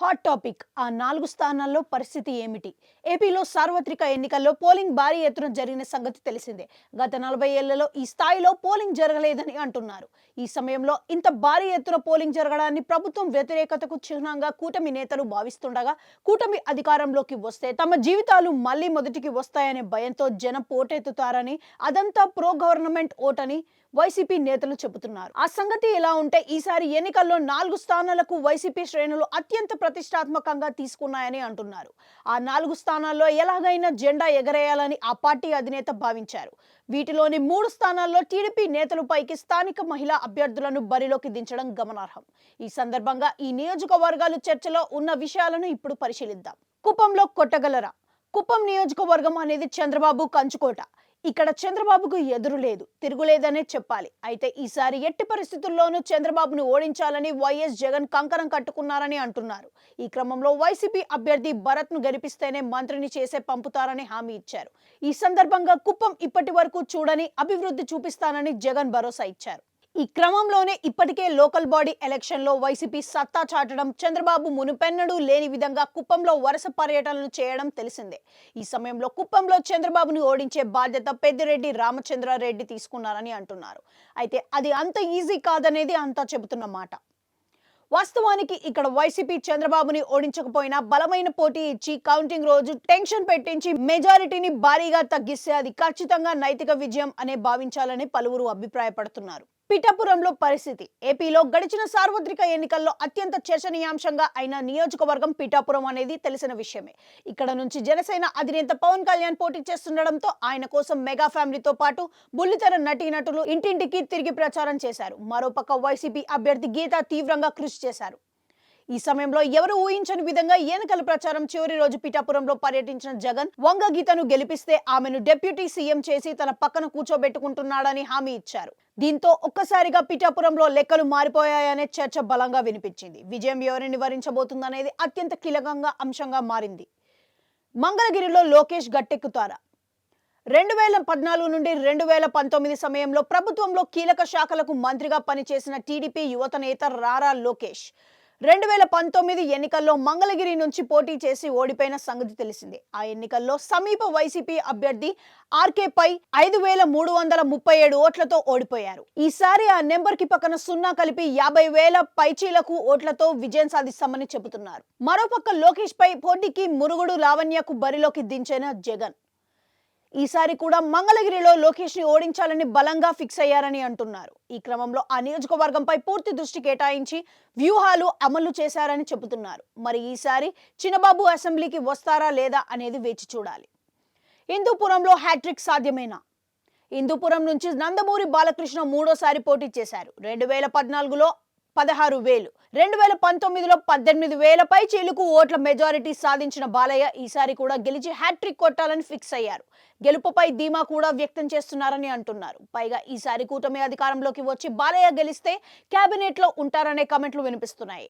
Hot topic ఆ నాలుగు స్థానాల్లో పరిస్థితి ఏమిటి? ఏపీలో సార్వత్రిక ఎన్నికల్లో పోలింగ్ భారీ ఎత్తున జరిగిన సంగతి తెలిసిందే. గత నలభై ఏళ్ళలో ఈ స్థాయిలో పోలింగ్ జరగలేదని అంటున్నారు. ఈ సమయంలో ఇంత భారీ ఎత్తున పోలింగ్ జరగడాన్ని ప్రభుత్వం వ్యతిరేకతకు చిహ్నంగా కూటమి నేతలు భావిస్తుండగా కూటమి అధికారంలోకి వస్తే తమ జీవితాలు మళ్ళీ మొదటికి వస్తాయనే భయంతో జనం పోటెత్తుతారని అదంతా ప్రో గవర్నమెంట్ ఓటని వైసీపీ నేతలు చెబుతున్నారు. ఆ సంగతి ఎలా ఉంటే ఈసారి ఎన్నికల్లో నాలుగు స్థానాలకు వైసీపీ శ్రేణులు అత్యంత ప్రతిష్టాత్మకంగా తీసుకున్నాయని అంటున్నారు. ఆ నాలుగు స్థానాల్లో ఎలాగైనా జెండా ఎగరేయాలని ఆ పార్టీ అధినేత భావించారు. వీటిలోని మూడు స్థానాల్లో టీడీపీ నేతలపైకి స్థానిక మహిళా అభ్యర్థులను బరిలోకి దించడం గమనార్హం. ఈ సందర్భంగా ఈ నియోజకవర్గాలు చర్చలో ఉన్న విషయాలను ఇప్పుడు పరిశీలిద్దాం. కుప్పంలో కొట్టగలరా? కుప్పం నియోజకవర్గం అనేది చంద్రబాబు కంచుకోట. ఇక్కడ చంద్రబాబుకు ఎదురు లేదు తిరుగులేదనే చెప్పాలి. అయితే ఈసారి ఎట్టి పరిస్థితుల్లోనూ చంద్రబాబును ఓడించాలని వైఎస్ జగన్ కంకణం కట్టుకున్నారని అంటున్నారు. ఈ క్రమంలో వైసీపీ అభ్యర్థి భరత్ను గెలిపిస్తేనే మంత్రిని చేసే పంపుతారని హామీ ఇచ్చారు. ఈ సందర్భంగా కుప్పం ఇప్పటి వరకు చూడని అభివృద్ధి చూపిస్తానని జగన్ భరోసా ఇచ్చారు. ఈ క్రమంలోనే ఇప్పటికే లోకల్ బాడీ ఎలక్షన్లో వైసీపీ సత్తా చాటడం చంద్రబాబు మునుపెన్నడూ లేని విధంగా కుప్పంలో వరుస పర్యటనలు చేయడం తెలిసిందే. ఈ సమయంలో కుప్పంలో చంద్రబాబును ఓడించే బాధ్యత పెద్దిరెడ్డి రామచంద్రారెడ్డి తీసుకున్నారని అంటున్నారు. అయితే అది అంత ఈజీ కాదనేది అంతా చెబుతున్న మాట. వాస్తవానికి ఇక్కడ వైసీపీ చంద్రబాబుని ఓడించకపోయినా బలమైన పోటీ ఇచ్చి కౌంటింగ్ రోజు టెన్షన్ పెట్టించి మెజారిటీని భారీగా తగ్గిస్తే అది ఖచ్చితంగా నైతిక విజయం అనే భావించాలని పలువురు అభిప్రాయపడుతున్నారు. పిఠాపురంలో పరిస్థితి. ఏపీలో గడిచిన సార్వత్రిక ఎన్నికల్లో అత్యంత చర్చనీయాంశంగా అయిన నియోజకవర్గం పిఠాపురం అనేది తెలిసిన విషయమే. ఇక్కడ నుంచి జనసేన అధినేత పవన్ కళ్యాణ్ పోటీ చేస్తుండడంతో ఆయన కోసం మెగా ఫ్యామిలీతో పాటు బుల్లితెర నటీనటులు ఇంటింటికి తిరిగి ప్రచారం చేశారు. మరోపక్క వైసీపీ అభ్యర్థి గీత తీవ్రంగా కృషి చేశారు. ఈ సమయంలో ఎవరు ఊహించని విధంగా ఎన్నికల ప్రచారం చివరి రోజు పిఠాపురంలో పర్యటించిన జగన్ వంగ గీతను గెలిపిస్తే ఆమెను డిప్యూటీ సీఎం చేసి తన పక్కన కూర్చోబెట్టుకుంటున్నాడని హామీ ఇచ్చారు. దీంతో ఒక్కసారిగా పిఠాపురంలో లెక్కలు మారిపోయాయనే చర్చ బలంగా వినిపించింది. విజయం ఎవరిని వరించబోతుందనేది అత్యంత కీలకంగా అంశంగా మారింది. మంగళగిరిలో లోకేష్ గట్టెక్కుతారా? రెండు వేల పద్నాలుగు నుండి రెండు వేల పంతొమ్మిది సమయంలో ప్రభుత్వంలో కీలక శాఖలకు మంత్రిగా పనిచేసిన టీడీపీ యువత నేత రారా లోకేష్ రెండు వేల పంతొమ్మిది ఎన్నికల్లో మంగళగిరి నుంచి పోటీ చేసి ఓడిపోయిన సంగతి తెలిసిందే. ఆ ఎన్నికల్లో సమీప వైసీపీ అభ్యర్థి ఆర్కేపై ఐదు వేల మూడు వందల ముప్పై ఏడు ఓట్లతో ఓడిపోయారు. ఈసారి ఆ నెంబర్కి పక్కన సున్నా కలిపి యాభై వేల పైచీలకు ఓట్లతో విజయం సాధిస్తామని చెబుతున్నారు. మరోపక్క లోకేష్ పై పోటీకి మురుగుడు లావణ్యకు బరిలోకి దించిన జగన్. ఈసారి కూడా మంగళగిరిలో లోకేష్ని ఓడించాలని బలంగా ఫిక్స్ అయ్యారని అంటున్నారు. ఈ క్రమంలో ఆ నియోజకవర్గంపై పూర్తి దృష్టి కేటాయించి వ్యూహాలు అమలు చేశారని చెబుతున్నారు. మరి ఈసారి చిన్నబాబు అసెంబ్లీకి వస్తారా లేదా అనేది వేచి చూడాలి. హిందూపురంలో హ్యాట్రిక్ సాధ్యమేనా? హిందూపురం నుంచి నందమూరి బాలకృష్ణ మూడోసారి పోటీ చేశారు. రెండు వేల పద్నాలుగులో పదహారు వేలు. రెండు వేల పంతొమ్మిదిలో పద్దెనిమిది వేలపై చీలుకు ఓట్ల మెజారిటీ సాధించిన బాలయ్య ఈసారి కూడా గెలిచి హ్యాట్రిక్ కొట్టాలని ఫిక్స్ అయ్యారు. గెలుపుపై ధీమా కూడా వ్యక్తం చేస్తున్నారని అంటున్నారు. పైగా ఈసారి కూటమి అధికారంలోకి వచ్చి బాలయ్య గెలిస్తే కేబినెట్లో ఉంటారనే కమెంట్లు వినిపిస్తున్నాయి.